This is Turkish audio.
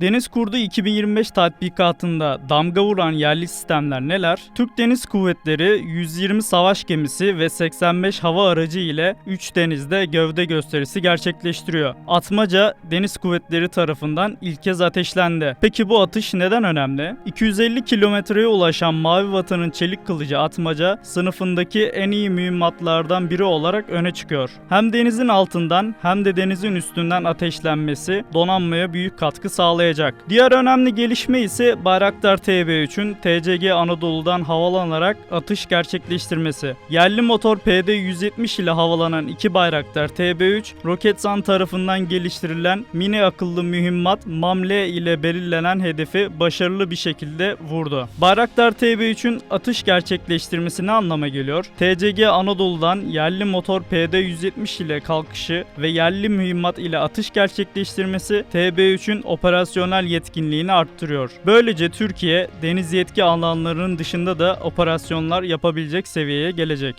Deniz Kurdu 2025 tatbikatında damga vuran yerli sistemler neler? Türk Deniz Kuvvetleri 120 savaş gemisi ve 85 hava aracı ile 3 denizde gövde gösterisi gerçekleştiriyor. Atmaca Deniz Kuvvetleri tarafından ilk kez ateşlendi. Peki bu atış neden önemli? 250 kilometreye ulaşan Mavi Vatan'ın çelik kılıcı Atmaca sınıfındaki en iyi mühimmatlardan biri olarak öne çıkıyor. Hem denizin altından hem de denizin üstünden ateşlenmesi donanmaya büyük katkı sağlayacak. Diğer önemli gelişme ise Bayraktar TB3'ün TCG Anadolu'dan havalanarak atış gerçekleştirmesi. Yerli motor PD-170 ile havalanan iki Bayraktar TB3, Roketsan tarafından geliştirilen mini akıllı mühimmat MAMLE ile belirlenen hedefi başarılı bir şekilde vurdu. Bayraktar TB3'ün atış gerçekleştirmesi ne anlama geliyor? TCG Anadolu'dan yerli motor PD-170 ile kalkışı ve yerli mühimmat ile atış gerçekleştirmesi TB3'ün operasyonel yetkinliğini arttırıyor. Böylece Türkiye deniz yetki alanlarının dışında da operasyonlar yapabilecek seviyeye gelecek.